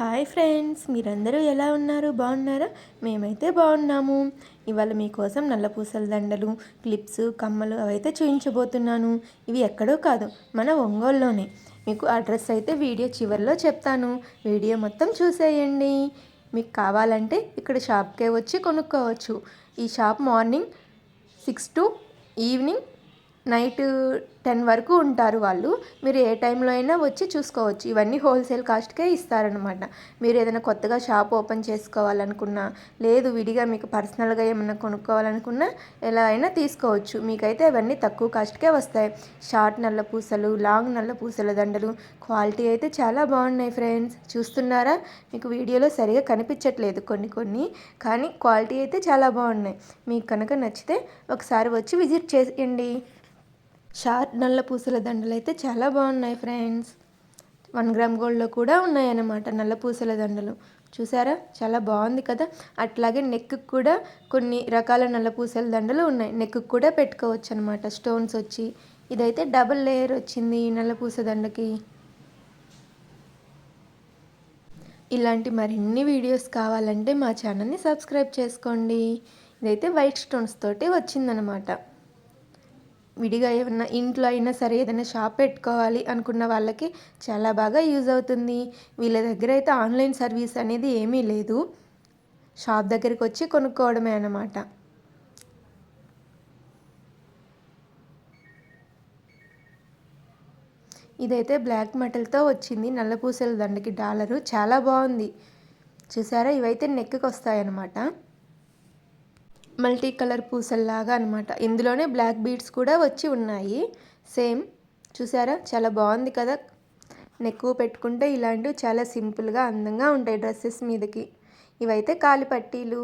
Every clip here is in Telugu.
హాయ్ ఫ్రెండ్స్ మీరందరూ ఎలా ఉన్నారు? బాగున్నారా? మేమైతే బాగున్నాము. ఇవాళ మీకోసం నల్ల పూసల దండలు క్లిప్స్ కమ్మలు అవైతే చూపించబోతున్నాను ఇవి ఎక్కడో కాదు మన ఒంగోలులోనే. మీకు అడ్రస్ అయితే వీడియో చివరిలో చెప్తాను. వీడియో మొత్తం చూసేయండి. మీకు కావాలంటే ఇక్కడ షాప్కే వచ్చి కొనుక్కోవచ్చు. ఈ shop morning six to evening night ten వరకు ఉంటారు వాళ్ళు. మీరు ఏ టైంలో అయినా వచ్చి చూసుకోవచ్చు. ఇవన్నీ హోల్సేల్ కాస్ట్కే ఇస్తారనమాట మీరు ఏదైనా కొత్తగా షాప్ ఓపెన్ చేసుకోవాలనుకున్నా లేదు విడిగా మీకు పర్సనల్గా ఏమైనా కొనుక్కోవాలనుకున్నా ఎలా అయినా తీసుకోవచ్చు. మీకైతే అవన్నీ తక్కువ కాస్ట్కే వస్తాయి. షార్ట్ నల్ల పూసలు లాంగ్ నల్ల పూసల దండలు క్వాలిటీ అయితే చాలా బాగున్నాయి ఫ్రెండ్స్. చూస్తున్నారా? మీకు వీడియోలో సరిగా కనిపించట్లేదు కొన్ని కొన్ని కానీ క్వాలిటీ అయితే చాలా బాగున్నాయి. మీకు కనుక నచ్చితే ఒకసారి వచ్చి విజిట్ చేయండి. షార్ట్ నల్ల పూసల దండలు అయితే చాలా బాగున్నాయి ఫ్రెండ్స్. వన్ గ్రామ్ గోల్డ్లో కూడా ఉన్నాయన్నమాట నల్ల పూసల దండలు. చూసారా? చాలా బాగుంది కదా? అట్లాగే నెక్కి కూడా కొన్ని రకాల నల్ల పూసల దండలు ఉన్నాయి. నెక్కు కూడా పెట్టుకోవచ్చు అనమాట స్టోన్స్ వచ్చి. ఇదైతే డబుల్ లేయర్ వచ్చింది నల్ల పూస దండకి. ఇలాంటి మరిన్ని వీడియోస్ కావాలంటే మా ఛానల్ని సబ్స్క్రైబ్ చేసుకోండి. ఇదైతే వైట్ స్టోన్స్ తోటి వచ్చిందనమాట విడిగా ఏమన్నా ఇంట్లో అయినా సరే ఏదైనా షాప్ పెట్టుకోవాలి అనుకున్న వాళ్ళకి చాలా బాగా యూజ్ అవుతుంది. వీళ్ళ దగ్గర అయితే ఆన్లైన్ సర్వీస్ అనేది ఏమీ లేదు. షాప్ దగ్గరికి వచ్చి కొనుక్కోవడమే అన్నమాట. ఇదైతే బ్లాక్ మెటల్తో వచ్చింది. నల్లపూసల దండకి డాలరు. చాలా బాగుంది. చూసారా? ఇవైతే నెక్కి వస్తాయన్నమాట మల్టీ కలర్ పూసల్లాగా అనమాట ఇందులోనే బ్లాక్ బీడ్స్ కూడా వచ్చి ఉన్నాయి. సేమ్ చూసారా? చాలా బాగుంది కదా? నెక్కువ పెట్టుకుంటే ఇలాంటివి చాలా సింపుల్గా అందంగా ఉంటాయి డ్రెస్సెస్ మీదకి. ఇవైతే కాలి పట్టీలు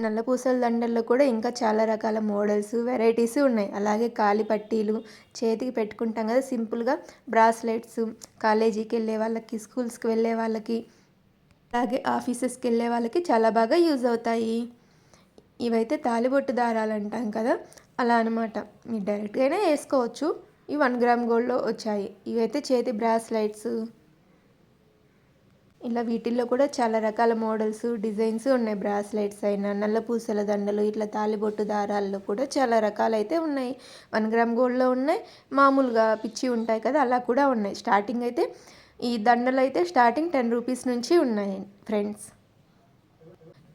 నల్ల పూసల దండల్లో కూడా ఇంకా చాలా రకాల మోడల్స్ వెరైటీస్ ఉన్నాయి. అలాగే కాలి పట్టీలు చేతికి పెట్టుకుంటాం కదా సింపుల్గా. బ్రాస్లెట్స్ కాలేజీకి వెళ్ళే వాళ్ళకి స్కూల్స్కి వెళ్ళే వాళ్ళకి అలాగే ఆఫీసెస్కి వెళ్ళే వాళ్ళకి చాలా బాగా యూజ్ అవుతాయి. ఇవైతే తాలిబొట్టు దారాలు అంటాం కదా అలా అనమాట మీరు డైరెక్ట్గానే వేసుకోవచ్చు. ఈ వన్ గ్రామ్ గోల్డ్లో వచ్చాయి. ఇవైతే చేతి బ్రాస్లైట్స్ ఇలా వీటిల్లో కూడా చాలా రకాల మోడల్స్ డిజైన్స్ ఉన్నాయి బ్రాస్లైట్స్ అయినా నల్ల పూసల దండలు ఇట్లా తాలిబొట్టు దారాల్లో కూడా చాలా రకాలైతే ఉన్నాయి. వన్ గ్రామ్ గోల్డ్లో ఉన్నాయి. మామూలుగా పిచ్చి ఉంటాయి కదా అలా కూడా ఉన్నాయి. స్టార్టింగ్ అయితే ఈ దండలు అయితే స్టార్టింగ్ టెన్ రూపీస్ నుంచి ఉన్నాయి ఫ్రెండ్స్.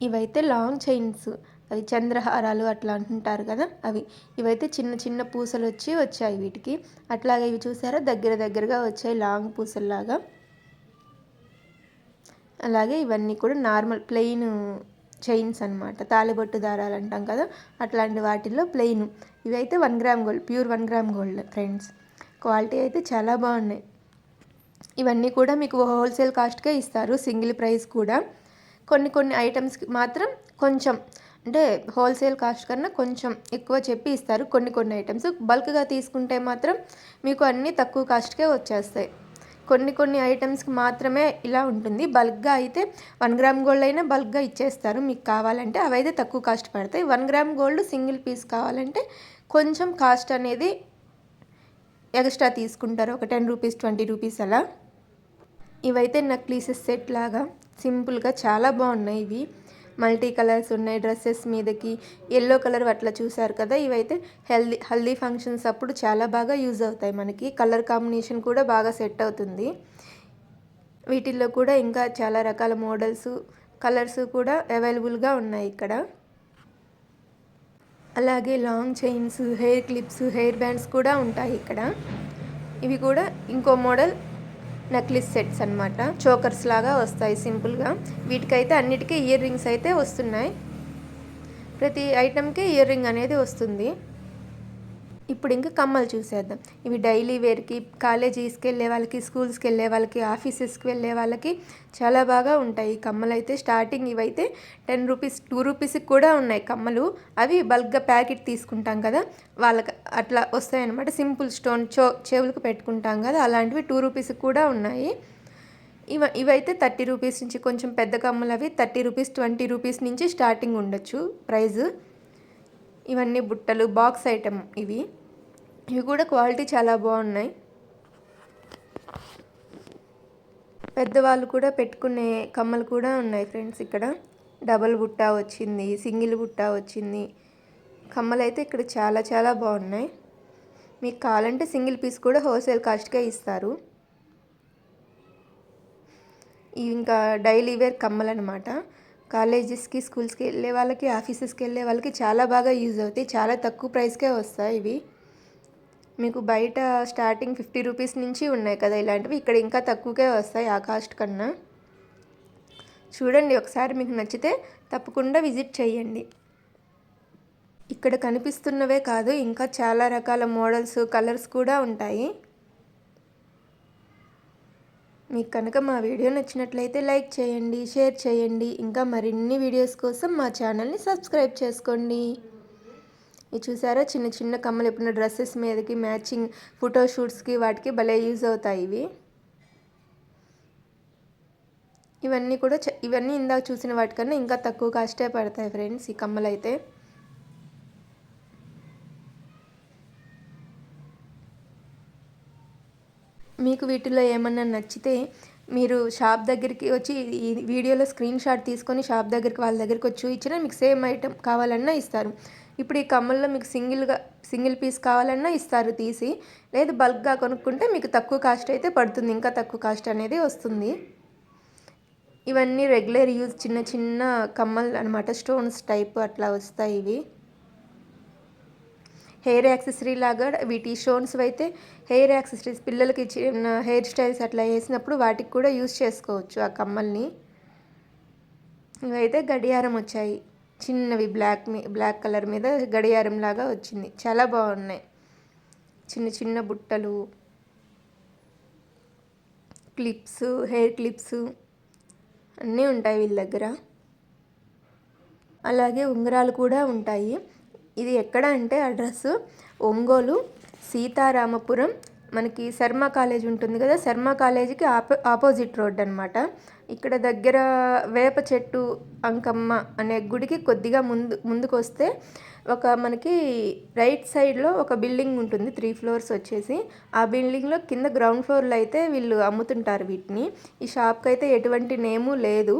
ఇవైతే లాంగ్ చైన్స్. అవి చంద్రహారాలు అట్లా అంటుంటారు కదా అవి. ఇవైతే చిన్న చిన్న పూసలు వచ్చి వచ్చాయి వీటికి. అట్లాగే ఇవి చూసారా? దగ్గర దగ్గరగా వచ్చాయి లాంగ్ పూసల్లాగా. అలాగే ఇవన్నీ కూడా నార్మల్ ప్లెయిన్ చైన్స్ అనమాట తాలిబొట్టు దారాలు అంటాం కదా అట్లాంటి వాటిల్లో ప్లెయిన్. ఇవైతే one gram gold pure one gram gold friends. Quality అయితే చాలా బాగున్నాయి. ఇవన్నీ కూడా మీకు హోల్సేల్ కాస్ట్కే ఇస్తారు సింగిల్ ప్రైస్ కూడా. కొన్ని కొన్ని ఐటమ్స్కి మాత్రం కొంచెం అంటే హోల్సేల్ కాస్ట్ కన్నా కొంచెం ఎక్కువ చెప్పి ఇస్తారు కొన్ని కొన్ని ఐటమ్స్. బల్క్గా తీసుకుంటే మాత్రం మీకు అన్నీ తక్కువ కాస్ట్కే వచ్చేస్తాయి. కొన్ని కొన్ని ఐటమ్స్కి మాత్రమే ఇలా ఉంటుంది. బల్క్గా అయితే వన్ గ్రామ్ గోల్డ్ అయినా బల్క్గా ఇచ్చేస్తారు. మీకు కావాలంటే అవైతే తక్కువ కాస్ట్ పడతాయి. One gram gold single piece కావాలంటే కొంచెం కాస్ట్ అనేది ఎక్స్ట్రా తీసుకుంటారు. ఒక టెన్ రూపీస్ ట్వంటీ రూపీస్ అలా. ఇవైతే నక్లీసెస్ సెట్ లాగా సింపుల్గా చాలా బాగున్నాయి ఇవి. మల్టీ కలర్స్ ఉన్నాయి డ్రెస్సెస్ మీదకి. ఎల్లో కలర్ అట్లా చూసారు కదా ఇవైతే హెల్దీ హల్దీ ఫంక్షన్స్ అప్పుడు చాలా బాగా యూజ్ అవుతాయి మనకి. కలర్ కాంబినేషన్ కూడా బాగా సెట్ అవుతుంది. వీటిల్లో కూడా ఇంకా చాలా రకాల మోడల్స్ కలర్స్ కూడా అవైలబుల్గా ఉన్నాయి ఇక్కడ. అలాగే long chains hair clips hair bands కూడా ఉంటాయి ఇక్కడ. ఇవి కూడా ఇంకో మోడల్ నెక్లెస్ సెట్స్ అనమాట చోకర్స్ లాగా వస్తాయి సింపుల్గా వీటికైతే అన్నిటికీ ఇయర్ రింగ్స్ అయితే వస్తున్నాయి. ప్రతి ఐటెంకి ఇయర్ రింగ్ అనేది వస్తుంది. ఇప్పుడు ఇంకా కమ్మలు చూసేద్దాం. ఇవి డైలీ వేర్కి కాలేజీస్కి వెళ్ళే వాళ్ళకి స్కూల్స్కి వెళ్ళే వాళ్ళకి ఆఫీసెస్కి వెళ్ళే వాళ్ళకి చాలా బాగా ఉంటాయి. కమ్మలు అయితే స్టార్టింగ్ ఇవైతే టెన్ రూపీస్ టూ రూపీస్కి కూడా ఉన్నాయి కమ్మలు. అవి బల్క్గా ప్యాకెట్ తీసుకుంటాం కదా వాళ్ళకి అట్లా వస్తాయన్నమాట. సింపుల్ స్టోన్ చో చెవులకు పెట్టుకుంటాం కదా అలాంటివి టూ రూపీస్కి కూడా ఉన్నాయి. ఇవ ఇవైతే థర్టీ రూపీస్ నుంచి కొంచెం పెద్ద కమ్మలు అవి థర్టీ రూపీస్ ట్వంటీ రూపీస్ నుంచి స్టార్టింగ్ ఉండొచ్చు ప్రైజు. ఇవన్నీ బుట్టలు బాక్స్ ఐటమ్ ఇవి. ఇవి కూడా క్వాలిటీ చాలా బాగున్నాయి. పెద్దవాళ్ళు కూడా పెట్టుకునే కమ్మలు కూడా ఉన్నాయి ఫ్రెండ్స్ ఇక్కడ. డబల్ బుట్ట వచ్చింది సింగిల్ బుట్ట వచ్చింది. కమ్మలు అయితే ఇక్కడ చాలా చాలా బాగున్నాయి. మీకు కావాలంటే సింగిల్ పీస్ కూడా హోల్సేల్ కాస్ట్కే ఇస్తారు. ఇవి ఇంకా డైలీ వేర్ కమ్మలు అనమాట కాలేజెస్కి స్కూల్స్కి వెళ్ళే వాళ్ళకి ఆఫీసెస్కి వెళ్ళే వాళ్ళకి చాలా బాగా యూజ్ అవుతాయి. చాలా తక్కువ ప్రైస్కే వస్తాయి ఇవి. మీకు బయట స్టార్టింగ్ ఫిఫ్టీ రూపీస్ నుంచి ఉన్నాయి కదా ఇలాంటివి. ఇక్కడ ఇంకా తక్కువకే వస్తాయి ఆ కాస్ట్ కన్నా. చూడండి ఒకసారి మీకు నచ్చితే తప్పకుండా విజిట్ చేయండి. ఇక్కడ కనిపిస్తున్నవే కాదు ఇంకా చాలా రకాల మోడల్స్ కలర్స్ కూడా ఉంటాయి. మీకు కనుక మా వీడియో నచ్చినట్లయితే లైక్ చేయండి షేర్ చేయండి. ఇంకా మరిన్ని వీడియోస్ కోసం మా ఛానల్ని సబ్స్క్రైబ్ చేసుకోండి. ఇది చూసారా? చిన్న చిన్న కమ్మలు ఎప్పుడైనా డ్రెస్సెస్ మీదకి మ్యాచింగ్ ఫోటో షూట్స్కి వాటికి భలే యూజ్ అవుతాయి ఇవి. ఇవన్నీ కూడా ఇవన్నీ ఇందాక చూసిన వాటికన్నా ఇంకా తక్కువ కాస్టే పడతాయి ఫ్రెండ్స్ ఈ కమ్మలు అయితే మీకు వీటిలో ఏమన్నా నచ్చితే మీరు షాప్ దగ్గరికి వచ్చి ఈ వీడియోలో స్క్రీన్ షాట్ తీసుకొని షాప్ దగ్గరికి వాళ్ళ దగ్గరికి వచ్చి ఇచ్చినా మీకు సేమ్ ఐటెం కావాలన్నా ఇస్తారు. ఇప్పుడు ఈ కమ్మల్లో మీకు సింగిల్గా సింగిల్ పీస్ కావాలన్నా ఇస్తారు తీసి. లేదు బల్క్గా కొనుక్కుంటే మీకు తక్కువ కాస్ట్ అయితే పడుతుంది ఇంకా తక్కువ కాస్ట్ అనేది వస్తుంది. ఇవన్నీ రెగ్యులర్ యూజ్ చిన్న చిన్న కమ్మలు అనమాట స్టోన్స్ టైప్ అట్లా వస్తాయి ఇవి. హెయిర్ యాక్సెసరీ లాగా వీటి స్టోన్స్ అయితే హెయిర్ యాక్సెసరీస్ పిల్లలకి చిన్న హెయిర్ స్టైల్స్ అట్లా వేసినప్పుడు వాటికి కూడా యూస్ చేసుకోవచ్చు ఆ కమ్మల్ని. ఇవైతే గడియారం వచ్చాయి. చిన్నవి బ్లాక్ మీ బ్లాక్ కలర్ మీద గడియారం లాగా వచ్చింది. చాలా బాగున్నాయి. చిన్న చిన్న బుట్టలు క్లిప్స్ హెయిర్ క్లిప్స్ అన్నీ ఉంటాయి వీళ్ళ దగ్గర. అలాగే ఉంగరాలు కూడా ఉంటాయి. ఇది ఎక్కడ అంటే అడ్రస్ ఒంగోలు సీతారామపురం. మనకి శర్మ కాలేజ్ ఉంటుంది కదా శర్మ కాలేజీకి ఆపో ఆపోజిట్ రోడ్ అనమాట ఇక్కడ దగ్గర వేప చెట్టు అంకమ్మ అనే గుడికి కొద్దిగా ముందు ముందుకు వస్తే ఒక మనకి రైట్ సైడ్లో ఒక బిల్డింగ్ ఉంటుంది త్రీ ఫ్లోర్స్ వచ్చేసి. ఆ బిల్డింగ్లో కింద గ్రౌండ్ ఫ్లోర్లో అయితే వీళ్ళు అమ్ముతుంటారు వీటిని. ఈ షాప్కి అయితే ఎటువంటి నేము లేదు.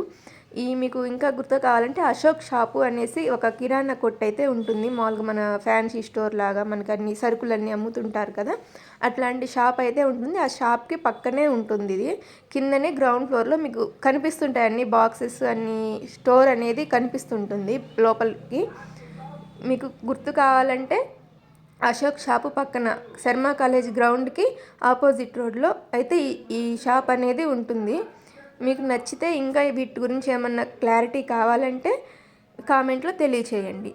ఈ మీకు ఇంకా గుర్తు కావాలంటే అశోక్ షాపు అనేసి ఒక కిరాణా కొట్టు అయితే ఉంటుంది. మామూలుగా మన ఫ్యాన్సీ స్టోర్ లాగా మనకు అన్ని సరుకులన్నీ అమ్ముతుంటారు కదా. అట్లాంటి షాప్ అయితే ఉంటుంది. ఆ షాప్కి పక్కనే ఉంటుంది ఇది. కిందనే గ్రౌండ్ ఫ్లోర్లో మీకు కనిపిస్తుంటాయి అన్ని బాక్సెస్ అన్ని స్టోర్ అనేది కనిపిస్తుంటుంది లోపలికి. మీకు గుర్తు కావాలంటే అశోక్ షాపు పక్కన శర్మ కాలేజ్ గ్రౌండ్కి ఆపోజిట్ రోడ్లో అయితే ఈ షాప్ అనేది ఉంటుంది. మీకు నచ్చితే ఇంకా వీటి గురించి ఏమన్నా క్లారిటీ కావాలంటే కామెంట్లో తెలియచేయండి.